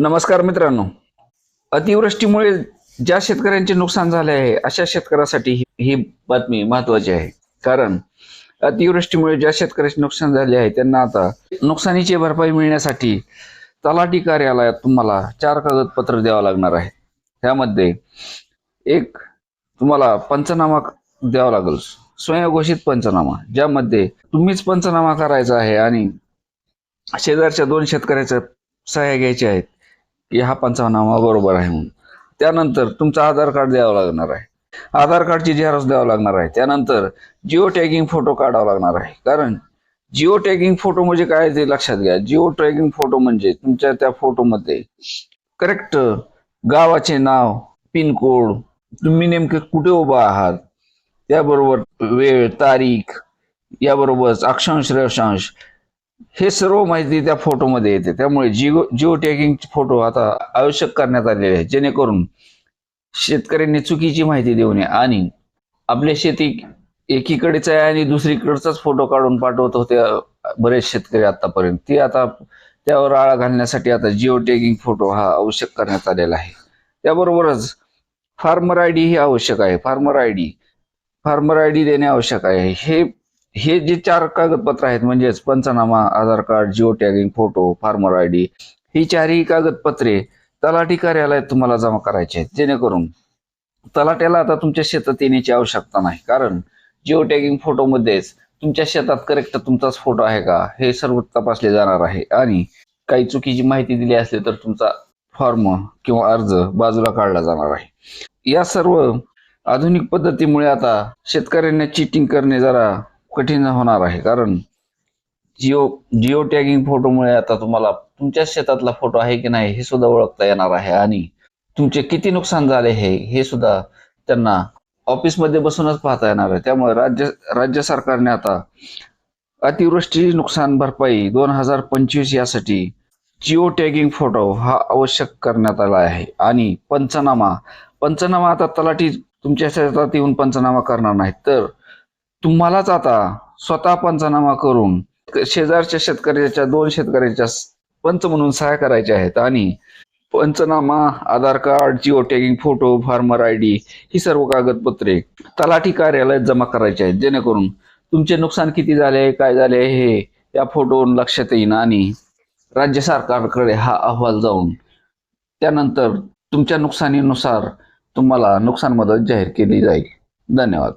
नमस्कार मित्रांनो. अतिवृष्टीमुळे ज्या शेतकऱ्यांचे नुकसान झाले आहे अशा शेतकऱ्यासाठी ही- बातमी महत्वाची आहे. कारण अतिवृष्टीमुळे ज्या शेतकऱ्याचे नुकसान झाले आहे त्यांना आता नुकसानीची भरपाई मिळण्यासाठी तलाठी कार्यालयात तुम्हाला चार कागदपत्र द्यावं लागणार आहे. त्यामध्ये एक तुम्हाला पंचनामा द्यावा लागेल. स्वयंघोषित पंचनामा ज्यामध्ये तुम्हीच पंचनामा करायचा आहे आणि शेजारच्या दोन शेतकऱ्याच्या सह्या घ्यायच्या आहेत. की हा पंचनामा बरोबर आहे म्हणून. त्यानंतर तुमचं आधार कार्ड द्यावं लागणार आहे. आधार कार्डची झेरॉक्स द्यावं लागणार आहे. त्यानंतर जिओ टॅगिंग फोटो काढावा लागणार आहे. कारण जिओ टॅगिंग फोटो म्हणजे काय ते लक्षात घ्या. जिओ टॅगिंग फोटो म्हणजे तुमच्या त्या फोटोमध्ये करेक्ट गावाचे नाव पिनकोड तुम्ही नेमके कुठे उभा आहात त्याबरोबर वेळ तारीख याबरोबरच अक्षांश रेषांश हे सर्व माहिती त्या फोटोमध्ये येते. त्यामुळे जिओ जिओ टॅगिंग फोटो आता आवश्यक करण्यात आलेले आहे जेणेकरून शेतकऱ्यांनी चुकीची माहिती देऊ नये आणि आपल्या शेती एकीकडेच आहे आणि दुसरीकडचाच फोटो काढून पाठवत होते बरेच शेतकरी आतापर्यंत. ती आता त्यावर आळा घालण्यासाठी आता जिओ टॅगिंग फोटो हा आवश्यक करण्यात आलेला आहे. त्याबरोबरच फार्मर आय डी ही आवश्यक आहे. Farmer I D farmer I D देणे आवश्यक आहे. हे हे जे चार कागदपत्र आहेत म्हणजेच panchnama Aadhaar card geo tagging photo farmer I D ही चारही कागदपत्रे तलाठी कार्यालयात तुम्हाला जमा करायची आहेत. जेणेकरून तलाट्याला आता तुमच्या शेतात येण्याची आवश्यकता नाही. कारण जिओ टॅगिंग फोटोमध्येच तुमच्या शेतात करेक्ट तुमचाच फोटो आहे का हे सर्व तपासले जाणार आहे. आणि काही चुकीची माहिती दिली असली तर तुमचा फॉर्म किंवा अर्ज बाजूला काढला जाणार आहे. या सर्व आधुनिक पद्धतीमुळे आता शेतकऱ्यांना चिटिंग करणे जरा कठीण होणार आहे. कारण जिओ जिओ टॅगिंग फोटोमुळे आता तुम्हाला तुमच्या शेतातला फोटो आहे की नाही हे सुद्धा ओळखता येणार आहे. आणि तुमचे किती नुकसान झाले हे हे सुद्धा त्यांना ऑफिसमध्ये बसूनच पाहता येणार आहे. त्यामुळे राज्य राज्य सरकारने आता अतिवृष्टी नुकसान भरपाई दोन हजार पंचवीस यासाठी जिओ टॅगिंग फोटो हा आवश्यक करण्यात आला आहे. आणि पंचनामा पंचनामा आता तलाठी तुमच्या शेतात येऊन पंचनामा करणार नाहीत. तर तुम्हालाच आता स्वतः पंचनामा करून शेजारच्या शेतकऱ्याच्या दोन शेतकऱ्याच्या पंच म्हणून सहाय्य करायचे आहेत आणि panchnama Aadhaar card geo tagging photo farmer I D ही सर्व कागदपत्रे तलाठी कार्यालयात जमा करायचे आहेत. जेणेकरून तुमचे नुकसान किती झाले काय झाले हे या फोटोवरून लक्षात येईन आणि राज्य सरकारकडे हा अहवाल जाऊन त्यानंतर तुमच्या नुकसानीनुसार तुम्हाला नुकसान मदत जाहीर केली जाईल. धन्यवाद.